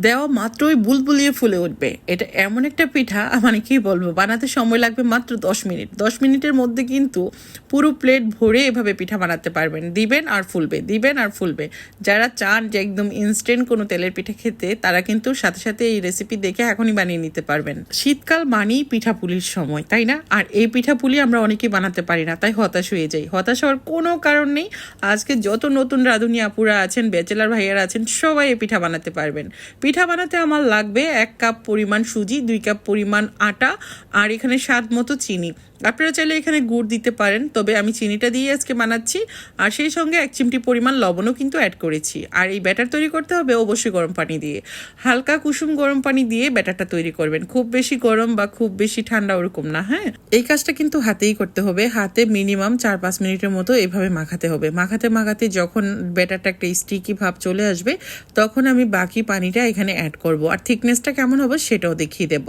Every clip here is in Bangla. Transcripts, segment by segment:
দেওয়া মাত্রই বুলবুলিয়ে ফুলে উঠবে। এটা এমন একটা পিঠা মানে কি বলব, বানাতে সময় লাগবে মাত্র দশ মিনিট। দশ মিনিটের মধ্যে কিন্তু পুরো প্লেট ভরে এভাবে পিঠা বানাতে পারবেন। দিবেন আর ফুলবে, দিবেন আর ফুলবে। যারা চান যে একদম ইনস্ট্যান্ট কোনো তেলের পিঠা খেতে, তারা কিন্তু সাথে সাথে এই রেসিপি দেখে এখনই বানিয়ে নিতে পারবেন। শীতকাল মানেই পিঠা পুলির সময়, তাই না? আর এই পিঠা পুলি আমরা অনেকেই বানাতে পারি না, তাই হতাশ হয়ে যাই। হতাশ হওয়ার কোনো কারণ নেই। আজকে যত নতুন রাঁধুনি আপুরা আছেন, ব্যাচেলার ভাইয়ারা আছেন, সবাই এই পিঠা বানাতে পারবেন। পিঠা বানাতে আমার লাগবে এক কাপ পরিমাণ সুজি, দুই কাপ পরিমাণ আটা, আর এখানে স্বাদ মতো চিনি। আপনারা চাইলে এখানে গুড় দিতে পারেন, তবে আমি চিনিটা দিয়ে আজকে বানাচ্ছি, আর সেই সঙ্গে এক চিমটি পরিমাণ লবণও কিন্তু অ্যাড করেছি। আর এই ব্যাটার তৈরি করতে হবে অবশ্যই গরম পানি দিয়ে। হালকা কুসুম গরম পানি দিয়ে ব্যাটারটা তৈরি করবেন। খুব বেশি গরম বা খুব বেশি ঠান্ডা ওরকম না হ্যাঁ? এই কাজটা কিন্তু হাতেই করতে হবে। হাতে মিনিমাম চার পাঁচ মিনিটের মতো এভাবে মাখাতে হবে। মাখাতে মাখাতে যখন ব্যাটারটা একটা স্টিকি ভাব চলে আসবে, তখন আমি বাকি পানিটা এখানে অ্যাড করব। আর থিকনেসটা কেমন হবে সেটাও দেখিয়ে দেব।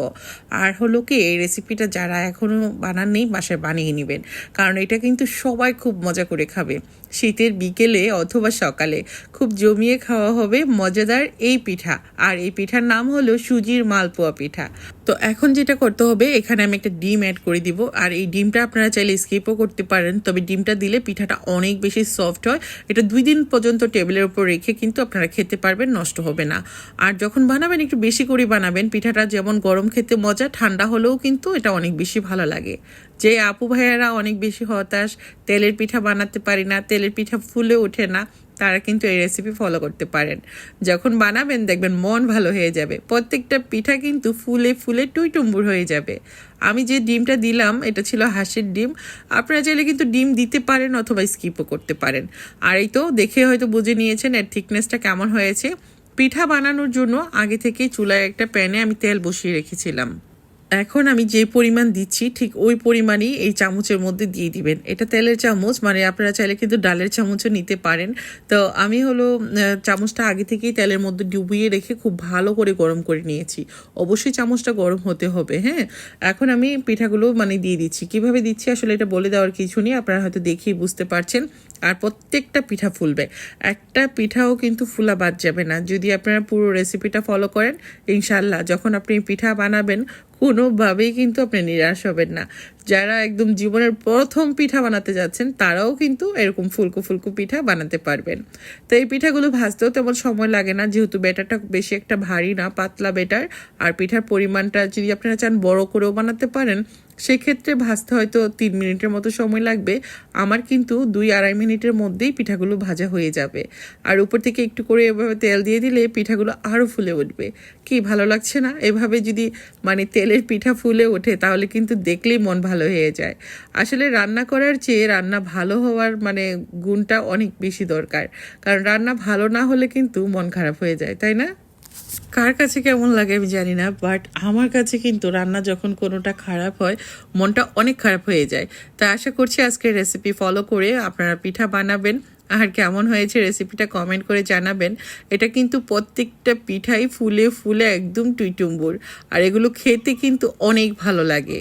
আর হলো কি, এই রেসিপিটা যারা এখনও বানাননি বাসায় বানিয়ে নেবেন। কারণ এটা কিন্তু সবাই খুব মজা করে খাবে। শীতের বিকেলে অথবা সকালে খুব জমিয়ে খাওয়া হবে মজাদার এই পিঠা। আর এই পিঠার নাম হলো সুজির মালপোয়া পিঠা। তো এখন যেটা করতে হবে, এখানে আমি একটা ডিম অ্যাড করে দিব। আর এই ডিমটা আপনারা চাইলে স্কিপও করতে পারেন, তবে ডিমটা দিলে পিঠাটা অনেক বেশি সফট হয়। এটা দুই দিন পর্যন্ত টেবিলের উপর রেখে কিন্তু আপনারা খেতে পারবেন, নষ্ট হবে না। আর যখন বানাবেন, একটু বেশি করে বানাবেন, পিঠাটা যেমন গরম খেতে মজা, ঠান্ডা হলেও কিন্তু এটা অনেক বেশি ভালো লাগে। যে আপু ভাইয়ারা অনেক বেশি হতাশ, তেলের পিঠা বানাতে পারি না, তেলের পিঠা ফুলে ওঠে না তারা কিন্তু এই রেসিপি ফলো করতে পারেন। যখন বানাবেন দেখবেন মন ভালো হয়ে যাবে। প্রত্যেকটা পিঠা কিন্তু ফুলে ফুলে টুইটুম্বুর হয়ে যাবে। আমি যে ডিমটা দিলাম, এটা ছিল হাঁসের ডিম। আপনারা চাইলে কিন্তু ডিম দিতে পারেন অথবা স্কিপও করতে পারেন। আর এই তো দেখে হয়তো বুঝে নিয়েছেন এর থিকনেসটা কেমন হয়েছে। পিঠা বানানোর জন্য আগে থেকেই চুলায় একটা প্যানে আমি তেল বসিয়ে রেখেছিলাম। এখন আমি যে পরিমাণ দিচ্ছি, ঠিক ওই পরিমাণই এই চামচের মধ্যে দিয়ে দিবেন। এটা তেলের চামচ মানে আপনারা চাইলে কিন্তু ডালের চামচও নিতে পারেন। তো আমি হলো চামচটা আগে থেকেই তেলের মধ্যে ডুবিয়ে রেখে খুব ভালো করে গরম করে নিয়েছি। অবশ্যই চামচটা গরম হতে হবে হ্যাঁ? এখন আমি পিঠাগুলো মানে দিয়ে দিচ্ছি। কীভাবে দিচ্ছি আসলে এটা বলে দেওয়ার কিছু নেই, আপনারা হয়তো দেখেই বুঝতে পারছেন। আর প্রত্যেকটা পিঠা ফুলবে। একটা পিঠাও কিন্তু ফুলা বাদ যাবে না। যদি আপনারা পুরো রেসিপিটা ফলো করেন ইনশাল্লাহ যখন আপনি পিঠা বানাবেন কোনোভাবেই কিন্তু আপনি নিরাশ হবেন না। যারা একদম জীবনের প্রথম পিঠা বানাতে যাচ্ছেন, তারাও কিন্তু এরকম ফুলকো ফুলকো পিঠা বানাতে পারবেন। তো এই পিঠাগুলো ভাজতেও তেমন সময় লাগে না, যেহেতু বেটারটা বেশি একটা ভারী না, পাতলা বেটার আর পিঠার পরিমাণটা যদি আপনারা চান বড় করেও বানাতে পারেন সেক্ষেত্রে ভাজতে হয়তো তিন মিনিটের মতো সময় লাগবে। আমার কিন্তু দুই আড়াই মিনিটের মধ্যেই পিঠাগুলো ভাজা হয়ে যাবে। আর উপর থেকে একটু করে এভাবে তেল দিয়ে দিলে পিঠাগুলো আরও ফুলে উঠবে। কি ভালো লাগছে না? এভাবে যদি মানে তেলের পিঠা ফুলে ওঠে, তাহলে কিন্তু দেখলেই মন ভালো হয়ে যায়। আসলে রান্না করার চেয়ে রান্না ভালো হওয়ার মানে গুণটা অনেক বেশি দরকার। কারণ রান্না ভালো না হলে কিন্তু মন খারাপ হয়ে যায়, তাই না? কার কাছে কেমন লাগে আমি জানি না বাট আমার কাছে কিন্তু রান্না যখন কোনোটা খারাপ হয়, মনটা অনেক খারাপ হয়ে যায়। তা আশা করছি আজকের রেসিপি ফলো করে আপনারা পিঠা বানাবেন। আর কেমন হয়েছে রেসিপিটা কমেন্ট করে জানাবেন। এটা কিন্তু প্রত্যেকটা পিঠাই ফুলে ফুলে একদম টুইটুম্বুর। আর এগুলো খেতে কিন্তু অনেক ভালো লাগে।